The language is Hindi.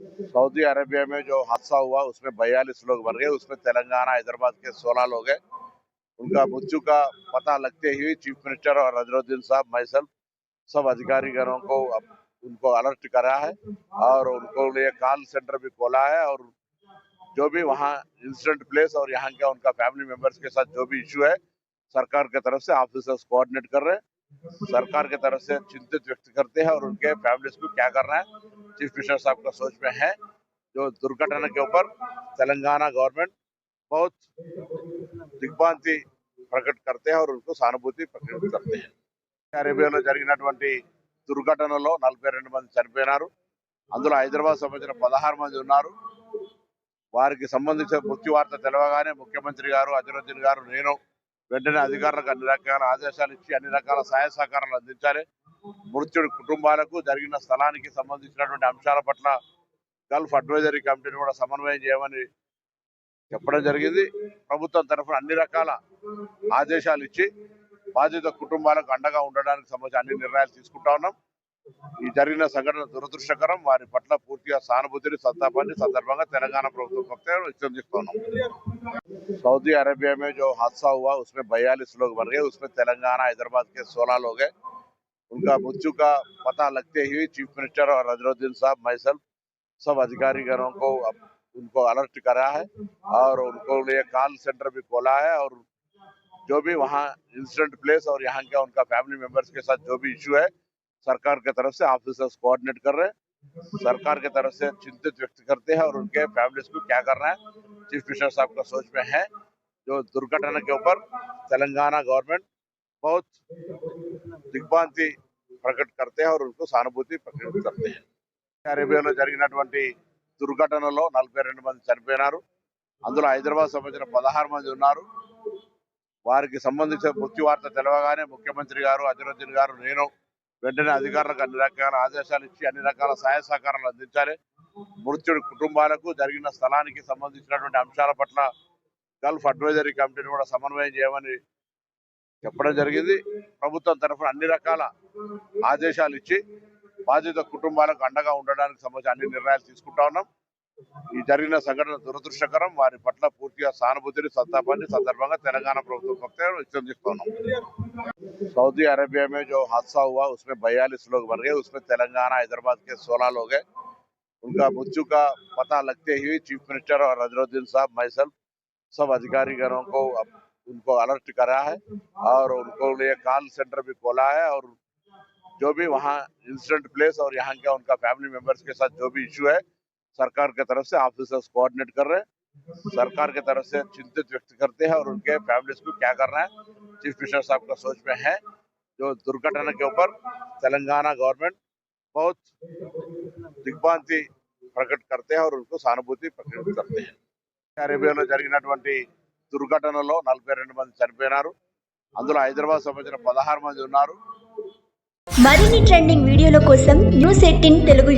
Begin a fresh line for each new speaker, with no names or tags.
सऊदी अरेबिया में जो हादसा हुआ, उसमें बयालीस लोग मर गए। उसमें तेलंगाना, हैदराबाद के सोलह लोग हैं। उनका मृत्यु का पता लगते ही चीफ मिनिस्टर और अजरुद्दीन साहब मैसल सब अधिकारी गणों को उनको अलर्ट करा है और उनको लिए कॉल सेंटर भी खोला है और जो भी वहाँ इंसिडेंट प्लेस और यहाँ के उनका फैमिली मेंबर्स के साथ जो भी इशू है, सरकार की तरफ़ से ऑफिसर्स कोऑर्डिनेट कर रहे हैं। सरकार के तरफ़ से चिंतित व्यक्त करते हैं और उनके फैमिली को क्या करना है? चीफ मिनिस्टर साहब का सोच में है जो दुर्घटना के ऊपर तेलंगाना गवर्नमेंट बहुत दिग्भ्रांति प्रकट करते हैं और उनको सहानुभूति प्रकट करते हैं। अरेबियालो जगह दुर्घटना में नलब रे मंद अंदर हईदराबाद संबंधी पदहार मंदिर वार संबंध मृत्यु वार्ता मुख्यमंत्री गार अजरुद्दीन गार వెంటనే అధికారులకు అన్ని రకాల ఆదేశాలు ఇచ్చి అన్ని రకాల సహాయ సహకారాలు అందించాలి. మృత్యుడి కుటుంబాలకు జరిగిన స్థలానికి సంబంధించినటువంటి అంశాల పట్ల గల్ఫ్ అడ్వైజరీ కమిటీని కూడా సమన్వయం చేయమని చెప్పడం జరిగింది. ప్రభుత్వం తరఫున అన్ని రకాల ఆదేశాలు ఇచ్చి బాధిత కుటుంబాలకు అండగా ఉండడానికి సంబంధించి అన్ని నిర్ణయాలు తీసుకుంటా ఉన్నాం. ఈ జరిగిన సంఘటన దురదృష్టకరం వారి పట్ల పూర్తిగా సానుభూతిని సంతాపాన్ని సందర్భంగా తెలంగాణ ప్రభుత్వం పక్షాన వ్యక్తం చేస్తా ఉన్నాం सऊदी अरेबिया में जो हादसा हुआ उसमें बयालीस लोग मर गए उसमें तेलंगाना हैदराबाद के सोलह लोग हैं उनका मृत्यु का पता लगते ही चीफ मिनिस्टर और अजरुद्दीन साहब मैसल सब अधिकारी गणों को अब उनको अलर्ट करा है और उनको लिए कॉल सेंटर भी खोला है और जो भी वहाँ इंसिडेंट प्लेस और यहाँ का उनका फैमिली मेंबर्स के साथ जो भी इशू है सरकार के तरफ़ से ऑफिसर्स कोऑर्डिनेट कर रहे हैं। सरकार के तरफ़ से चिंतित व्यक्त करते हैं और उनके फैमिली को क्या करना है? चीफ मिनिस्टर साहब का सोच में है जो दुर्घटना के ऊपर तेलंगाना गवर्नमेंट बहुत दिग्भ्रांति प्रकट करते हैं और उनको सहानुभूति प्रकट करते हैं। अरेबिया ज़रूरी दुर्घटन में नलब रूम मंदिर चलो अंदर हईदराबाद संबंध पदहार मंदिर उ वार संबंध मृत्यु वार्ता चलवगा मुख्यमंत्री गार अजरंजन गारे వెంటనే అధికారులకు అన్ని రకాల ఆదేశాలు ఇచ్చి అన్ని రకాల సహాయ సహకారాలు అందించాలి. మృత్యుడి కుటుంబాలకు జరిగిన స్థలానికి సంబంధించినటువంటి అంశాల పట్ల గల్ఫ్ అడ్వైజరీ కమిటీని కూడా సమన్వయం చేయమని చెప్పడం జరిగింది. ప్రభుత్వం తరఫున అన్ని రకాల ఆదేశాలు ఇచ్చి బాధిత కుటుంబాలకు అండగా ఉండడానికి సంబంధించి అన్ని నిర్ణయాలు తీసుకుంటా ఉన్నాం. ఈ జరిగిన సంఘటన దురదృష్టకరం వారి పట్ల పూర్తిగా సానుభూతిని సంతాపాన్ని సందర్భంగా తెలంగాణ ప్రభుత్వం పక్షాన వ్యక్తం చేస్తా ఉన్నాం सऊदी अरेबिया में जो हादसा हुआ उसमें बयालीस लोग मर गए उसमें तेलंगाना हैदराबाद के सोलह लोग हैं उनका मृत्यु का पता लगते ही चीफ मिनिस्टर और अजरुद्दीन साहब मैसल सब अधिकारी गणों को अब उनको अलर्ट करा है और उनको लिए कॉल सेंटर भी खोला है और जो भी वहाँ इंसिडेंट प्लेस और यहाँ का उनका फैमिली मेंबर्स के साथ जो भी इशू है सरकार के तरफ़ से ऑफिसर्स कोऑर्डिनेट कर रहे हैं। सरकार के तरफ़ से चिंतित व्यक्त करते हैं और उनके फैमिलीज़ को क्या करना है? चीफ मिनिस्टर साहब का सोच में है जो दुर्घटना के ऊपर तेलंगाना गवर्नमेंट बहुत दिग्भांति करते हैं और उनको सहानुभूति प्रकट करते हैं। అరేబియాలో జరిగినటువంటి దుర్ఘటనలో నలభై नलब रे చనిపోయినారు. అందులో హైదరాబాద్ సంబంధించిన పదహారు पदहार ఉన్నారు.
మరిన్ని ట్రెండింగ్ వీడియోల కోసం న్యూస్ ఎయిటీన్ తెలుగు